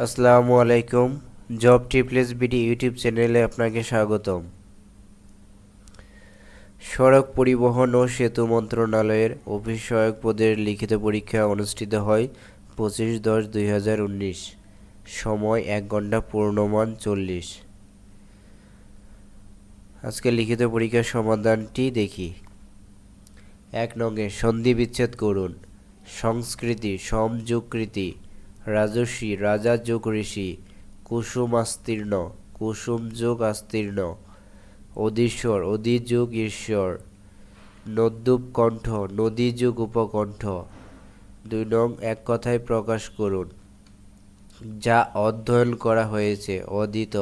আসসালামু আলাইকুম, job টিপলেস BD YouTube চ্যানেলে আপনাকে স্বাগতম। সড়ক পরিবহন ও সেতু মন্ত্রণালয়ের অফিস সহায়ক পদের লিখিত পরীক্ষা অনুষ্ঠিত হয় পঁচিশ দশ দুই হাজার উনিশ, সময় এক ঘণ্টা পূর্ণমান চল্লিশ। আজকে লিখিত পরীক্ষার সমাধানটি দেখি। এক নঙ্গে সন্ধি বিচ্ছেদ করুন, সংস্কৃতি সমযুকৃতি রাজস্বী রাজা যোগ ঋষি কুসুম আস্তীর্ণ কুসুম যোগ আস্তীর্ণ, অধীশ্বর অধিযোগ ঈশ্বর, নদ্যুপ কণ্ঠ, নদী যুগ উপকণ্ঠ। দুই নং, এক কথায় প্রকাশ করুন। যা অধ্যয়ন করা হয়েছে অদিত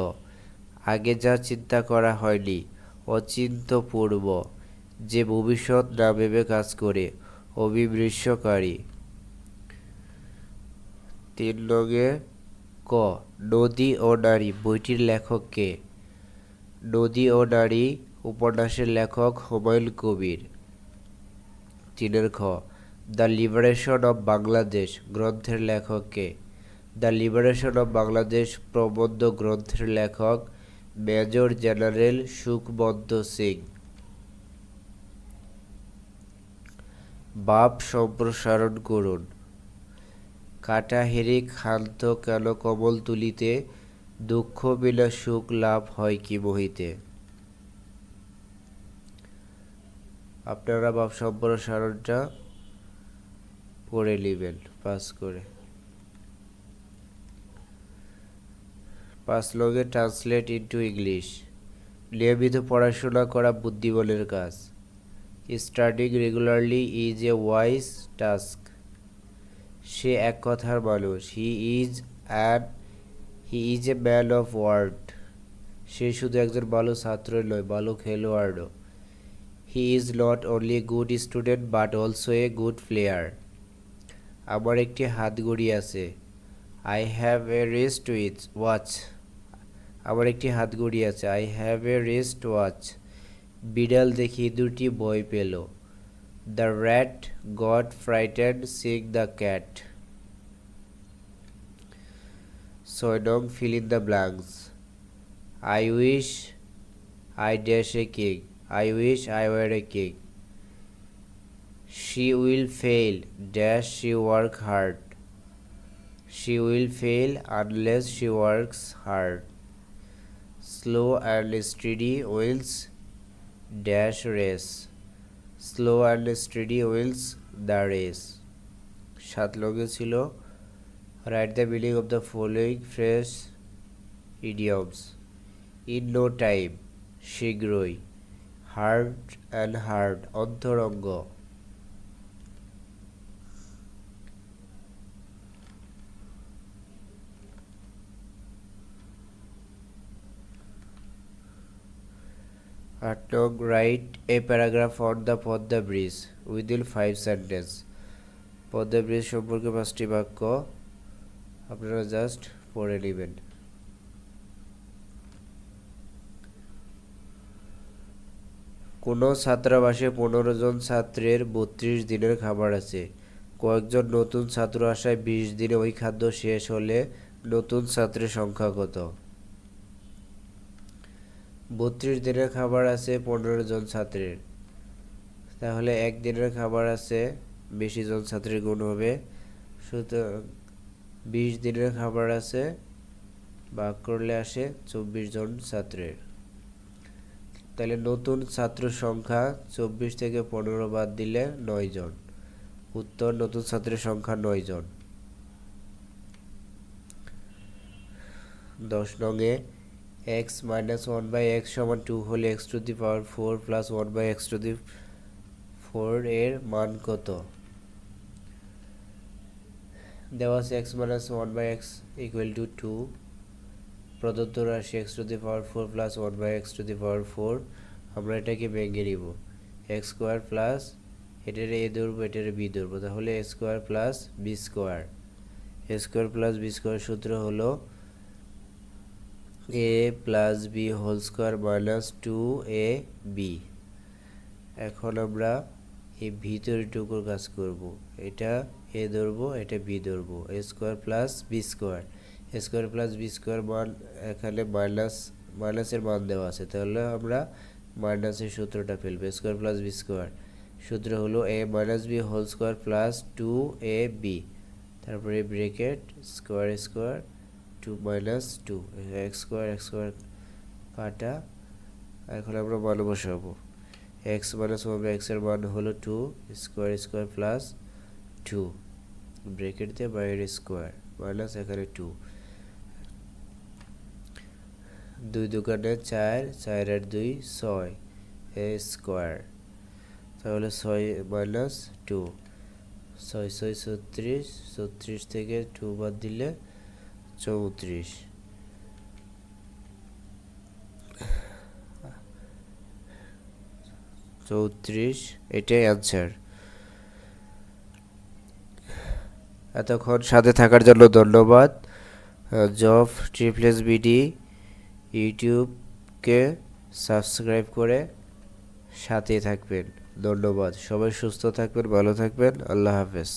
আগে যা চিন্তা করা হয়নি অচিন্ত পূর্ব যে ভবিষ্যৎ না ভেবে কাজ করে অভিবৃশ্যকারী তিন নগে ক, নদী ও নারী। বইটির লেখক কে? নদী ও নারী উপন্যাসের লেখক হুমায়ুন কবির। তিনের খ, দ্য লিবারেশন অব বাংলাদেশ গ্রন্থের লেখক কে? দ্য লিবারেশন অব বাংলাদেশ প্রবন্ধ গ্রন্থের লেখক মেজর জেনারেল সুখবন্ত সিং। বাপ সম্প্রসারণ করুন। কাটা হেরে ক্ষান্ত কেন কমল তুলিতে? দুঃখ বিনা সুখ লাভ হয় কি মহিতে আপনারা বাপ সম্প্রসারণটা পড়ে নেবেন পাস করে। পাঁচ লগে ট্রান্সলেট ইন্টু ইংলিশ নিয়মিত পড়াশোনা করা বুদ্ধিবলের কাজ। Studying regularly is a wise task সে এক কথার মানুষ he is an he is a man of word সে শুধু একজন ভালো ছাত্রই নয় ভালো খেলোয়াড়ও। He is not only good student but also a good player আমার একটি হাত হাতঘড়ি আছে। I have a wrist with watch আমার একটি হাত হাতঘড়ি আছে। I have a wrist watch বিড়াল দেখি দুটি বই পেল। The rat got frightened seeing the cat. So don't fill in the blanks. I wish I dash a king. I wish I were a king. She will fail dash she work hard. She will fail unless she works hard. Slow and steady wins dash race. Slow and steady wins the race সাত লগে ছিল। Write the billing of the following phrase idioms in no time শীঘ্রই hard and hard অন্তরঙ্গ। নং write a paragraph on the Padma bridge within five sentence Padma bridge সম্পর্কে পাঁচটি বাক্য আপনারা জাস্ট পড়ে নেবেন। কোনো ছাত্রাবাসে পনেরো জন ছাত্রের বত্রিশ দিনের খাবার আছে। কয়েকজন নতুন ছাত্র আসায় বিশ দিনে ওই খাদ্য শেষ হলে নতুন ছাত্রের সংখ্যা কত? বত্রিশ দিনের খাবার আছে, পনেরো জন ছাত্রের। তাহলে এক দিনের খাবার আছে, বেশি জন ছাত্রের গুণ হবে। সুতরাং বিশ দিনের খাবার আছে, ভাগ করলে আসে চব্বিশ জন ছাত্রের। তাহলে নতুন ছাত্র সংখ্যা চব্বিশ থেকে পনেরো বাদ দিলে নয় জন। উত্তর, নতুন ছাত্রের সংখ্যা নয় জন। দশ নঙে x minus one by x সমান টু হলে x to the power four plus one by x to the four এর মান কত? দেওয়া আছে x minus one by x equal to two প্রদত্ত রাশি x to the power four plus one by x to the power four আমরা এটাকে ভেঙে নিব। এক্স স্কোয়ার প্লাস এটার এ ধরবো, এটার বি ধরবো, তাহলে a square plus b square a square plus b square সূত্র হলো a plus b whole square minus two a b এখন আমরা এই ভিতরটুকুর কাজ করব। এটা এ ধরবো, এটা বি ধরবো। A square plus b square a square plus b square মান এখানে মাইনাস মাইনাসের মান দেওয়া আছে। তাহলে আমরা মাইনাসের সূত্রটা ফেলব। স্কোয়ার প্লাস বি স্কোয়ার সূত্র হলো a minus b whole square plus two a b তারপরে bracket square square two minus two x square x square কাটা, এখন আমরা মান বসাবো। এক্স মাইনাস ওয়ান এক্সের মান হলো two square square plus two bracket দিয়ে বাইরে স্কোয়ার মাইনাস এখানে টু দুই দোকানে চার চার আর দুই ছয় এ স্কোয়ার তাহলে ছয় মাইনাস টু ছয় ছয়, ছত্রিশ ছত্রিশ থেকে টু বাদ দিলে চৌত্রিশ। চৌত্রিশ, এটাই অ্যান্সার এতক্ষণ সাথে থাকার জন্য ধন্যবাদ। জব ট্রিপলেস বিডি ইউটিউবকে সাবস্ক্রাইব করে সাথে থাকবেন। ধন্যবাদ। সবাই সুস্থ থাকবেন, ভালো থাকবেন। আল্লাহ হাফেজ।